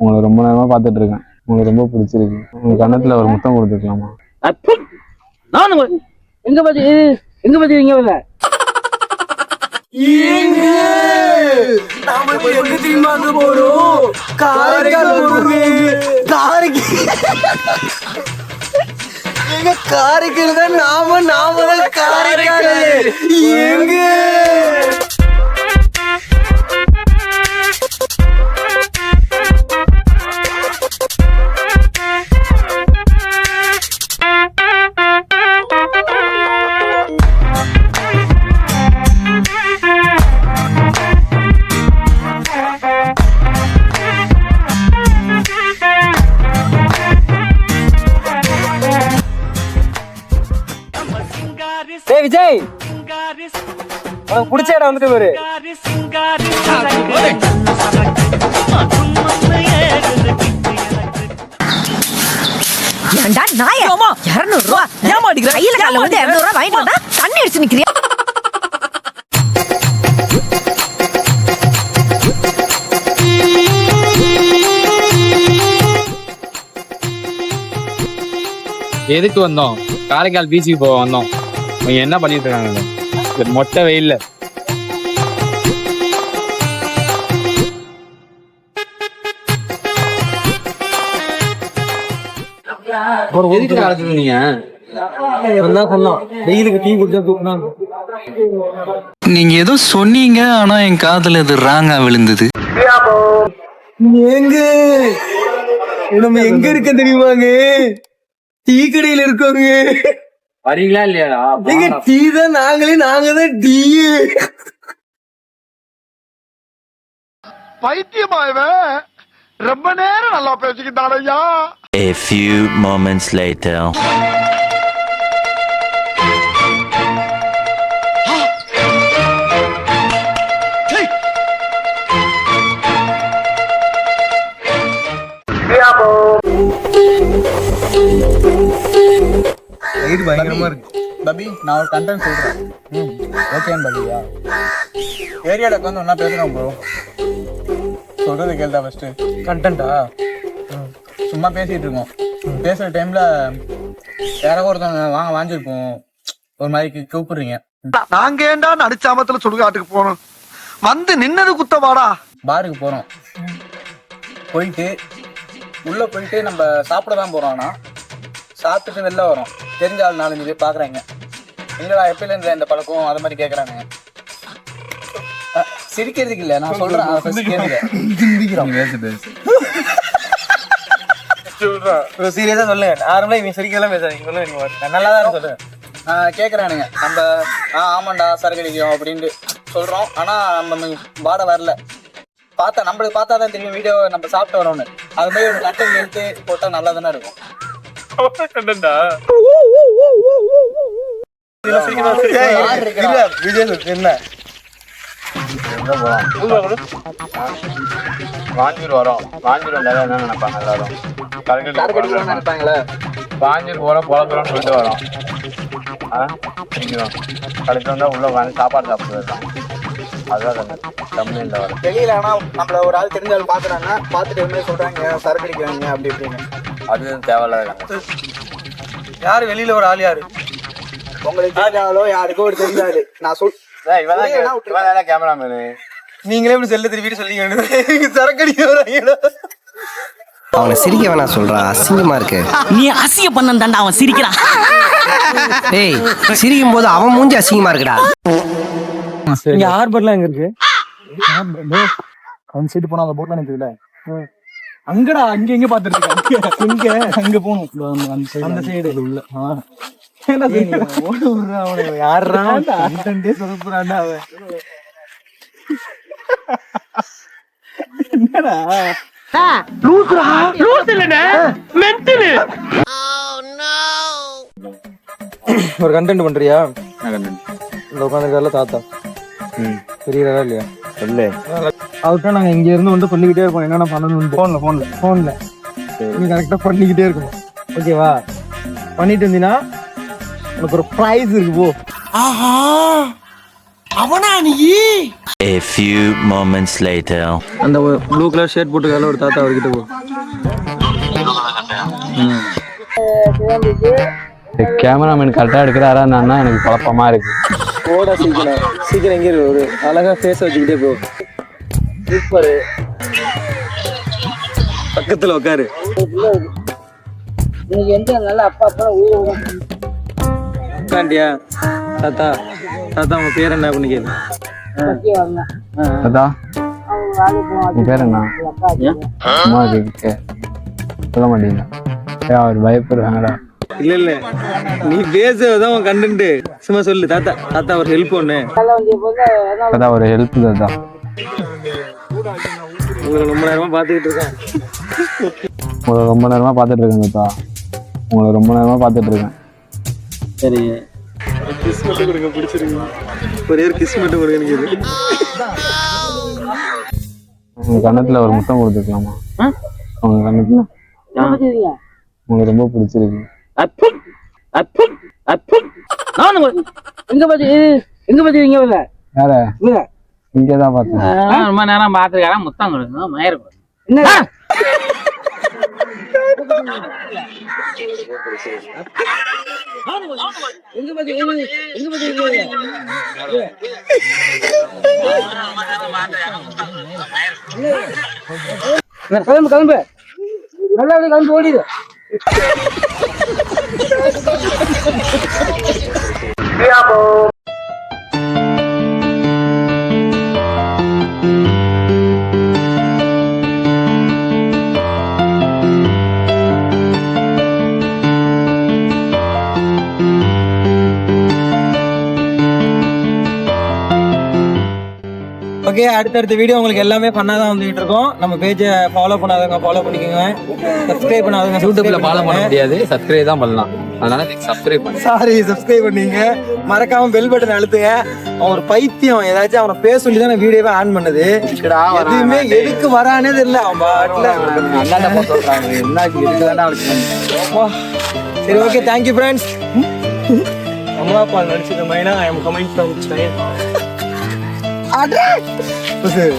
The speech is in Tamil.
உங்களை ரொம்ப நேரமா பார்த்துட்டு இருக்கேன். உங்களுக்கு ரொம்ப பிடிச்சிருக்கு. உங்க கண்ணத்துல ஒரு முத்தம் கொடுத்துக்கலாமா எங்க பாத்தி எங்க பாத்தி இங்க வரல எங்க காரைக்கால் தான் நாம நாம தான் காரைக்கால். எங்க உனக்கு பிடிச்ச இடம் வந்துட்டு பாரு. ஏண்டா நாய? இருநூறு ரூபா ஏமா அடிக்கிற? கையில கால வந்து இருநூறு ரூபா வாங்கிட்டு வந்தா தண்ணி அடிச்சு நிக்கிறியா? எதுக்கு வந்தோம்? காரைக்கால் பீச்சுக்கு போக வந்தோம். என்ன பண்ணிட்டு இருக்காங்க? இந்த மொட்டை வெயில்ல. எதுக்கு நடத்துது நீங்க? நீங்க ஏதோ சொன்னீங்க ஆனா என் காதுல இது ராங்கா விழுந்தது. எங்க? நம்ம எங்க இருக்க தெரியுமாங்க டீ கடையில இருக்கோங்க. வரீங்களா இல்லையாடா? எங்க டீ தான் நாங்களே நாங்க தான் டீ. பைத்தியமா இவன் ரொம்ப நேரம் நல்லா பேசிக்கிட்டான் ஐயா. A few moments later. வெயில் பயங்கரமா இருக்கு. பபி நான் ஒரு கண்டென்ட் சொல்றேன். ஓகேன்னு பபியா ஏரியாவில் உட்காந்து ஒன்றா பேசுகிறோம் ப்ரோ சொல்றது கேள்டா ஃபர்ஸ்ட் கண்டா சும்மா பேசிட்டு இருக்கோம். பேசுற டைம்ல யாரோ ஒருத்தவங்க வாங்க வாங்கிருப்போம் ஒரு மாதிரி கூப்பிடுறீங்க. நாங்க ஏண்டா நடிச்சாமத்துல சுடுகாட்டுக்கு போனோம் வந்து நின்னது குத்தவாடா பாருக்கு போறோம். போயிட்டு உள்ள போயிட்டு நம்ம சாப்பிட தான் போறோம் ஆனா. சாப்பிட்டுட்டு வெளில வரோம். தெரிஞ்ச ஆள் நாலஞ்சு பேர் பாக்குறாங்க. எங்கடா எப்பயில இருந்து இந்த பழக்கம்? அது மாதிரி கேக்குறாங்க. சிரிக்கிறதுக்கு இல்ல. நான் சொல்றேன். கேளுங்க. சீரியஸா சொல்லுங்க நார்மலா இவன் சிரிக்கலாம் பேசாதீங்க. சொல்லுங்க நான் நல்லா தான் சொல்றேன் ஆஹ் கேக்குறானுங்க. நம்ம ஆ ஆமாண்டா சரக்கு அடிக்கும் அப்படின்ட்டு சொல்றோம். ஆனா நம்ம பாட வரல. பார்த்தா நம்மளுக்கு பார்த்தா தான் தெரியும் வீடியோ நம்ம சாப்பிட்டு வரோம்னு. அது மாதிரி ஒரு கட்டம் எடுத்து போட்டா நல்லா தானே இருக்கும் என்ன? வாஞ்சூர் வரோம். வாஞ்சூர் வந்தாலும் என்ன நினைப்பாங்க எல்லாரும். நினைப்பாங்களே? வாஞ்சூர் போறோம் புலம்புறோம்னு சொல்லிட்டு வரோம். ஆ? நிற்கிறோம் கடைசி வந்தா உள்ள உட்காந்து சாப்பாடு சாப்பிடுறது தான் அதுதான் தமிழ்ல வரும் வெளியில ஆனா நம்மள ஒரு ஆள் தெரிஞ்ச ஆள் பாக்குறாங்க பாத்துட்டு என்ன சொல்றாங்க சரக்கு அடிக்கிறாங்க அப்படி இப்படின்னு. அது தேவையில்லாத. யாரு வெளியில ஒரு ஆள் யாரு? உங்களுக்கு யாருக்கோ ஒரு தெரிஞ்ச ஆளு நான் சொல் இவன் கேமராமேனு நீங்களே இப்படி செல்ல திருப்பிட்டு சொல்லிங்க. சரக்கடிக்க வராங்க அவனை சிரிக்க வேணாம் சொல்றா. அசிங்கமா இருக்கு. நீ அசிய பண்ண தாண்டா அவன் சிரிக்கிறான். டேய் சிரிக்கும் போது அவன் மூஞ்சி அசிங்கமா இருக்குடா. இங்க ஹார்பர்லாம் எங்க இருக்கு? அந்த சைடு போனா அந்த போட்ல நிக்குதுல. அங்கடா அங்க எங்க பாத்துட்டு இங்க அங்க போகணும். அந்த சைடு அந்த அவன். ஒரு கண்டென்ட் பண்றியா? இந்த உட்காந்துருக்காருல தாத்தா. தெரியறதா இல்லையா? சொல்லு. அவர்கிட்ட நாங்க இங்க இருந்து வந்து பண்ணிக்கிட்டே இருக்கோம் என்னென்ன பண்ணணும் போன்ல போன்ல போன்ல நீ கரெக்டா பண்ணிக்கிட்டே இருக்கணும். ஓகேவா பண்ணிட்டு இருந்தீங்கன்னா உனக்கு ஒரு ப்ரைஸ் இருக்கு போ. ஆஹா அவனா நீ? A few moments later. அந்த ப்ளூ கலர் ஷர்ட் போட்டுக்கால ஒரு தாத்தா அவர்கிட்ட போ. கேமராமேன் கரெக்டாக எடுக்கிறாரா என்னன்னா எனக்கு குழப்பமா இருக்கு. போடா சீக்கிரம். சீக்கிரம் எங்கே ஒரு அழகா ஃபேஸ் வச்சுக்கிட்டே போ. சூப்பர் பக்கத்துல உட்காரு. இன்னைக்கு எந்த நல்ல அப்பா அப்பா ஊர் உட்காண்டியா? தாத்தா தாத்தா உங்க பேர் என்ன பண்ணி கேளு. போவாங்க உன் பேர் என்ன? அப்பா சும்மா கேட்க. சொல்ல மாட்டீங்க. அவர் பயப்படுறாங்கடா. இல்ல இல்ல. நீ பேசுறதான் உன் கண்டென்ட் சும்மா சொல்லு தாத்தா தாத்தா ஒரு ஹெல்ப் ஒண்ணு. அதான் ஒரு ஹெல்ப் தான் உங்களை ரொம்ப நேரமா பாத்துக்கிட்டு இருக்கேன். உங்களை ரொம்ப நேரமா பார்த்துட்டு இருக்கேன் தாத்தா. உங்களை ரொம்ப நேரமா பார்த்துட்டு இருக்கேன். சரி. கிஸ் மட்டும் கொடுங்க பிடிச்சிருக்கு ஒரே ஒரு கிஸ் மட்டும் கொடுங்க உங்க கண்ணத்துல ஒரு முத்தம் கொடுத்துக்கலாமா உங்க கண்ணத்துல உங்களுக்கு ரொம்ப பிடிச்சிருக்கு. அப்பும் அப்பும் அப்பும் நான் எங்க பத்தி எங்க பத்தி இங்க வரல வேற இல்ல இங்கே. தான் பார்த்தேன். ரொம்ப நேரம் பாத்துருக்காரன் முத்தம் கொடுங்க மயிர் என்ன எங்க பத்தி எங்க எங்க கிளம்பு கிளம்பு நல்லா கிளம்பு ஓடிடு ஓகே அடுத்தடுத்த வீடியோ உங்களுக்கு எல்லாமே பண்ணாதான் வந்துகிட்டு இருக்கோம். நம்ம பேஜை ஃபாலோ பண்ணாதவங்க ஃபாலோ பண்ணிக்கோங்க. சப்ஸ்கிரைப் பண்ணாதவங்க யூடியூப்ல ஃபாலோ பண்ண முடியாது. சப்ஸ்கிரைப் தான் பண்ணலாம். அதனால சப்ஸ்கிரைப் பண்ணி சாரி சப்ஸ்கிரைப் பண்ணீங்க. மறக்காம பெல் பட்டன் அழுத்துங்க. அவன் ஒரு பைத்தியம். ஏதாச்சும் அவனை பேச சொல்லி தான் வீடியோவே ஆன் பண்ணது. எதுவுமே எதுக்கு வரானே தெரியல. அவன் பாட்டுல. சரி ஓகே தேங்க்யூ ஃப்ரெண்ட்ஸ் அம்மா அப்பா நடிச்சது Mynaa. I am coming from China 阿爹，不是。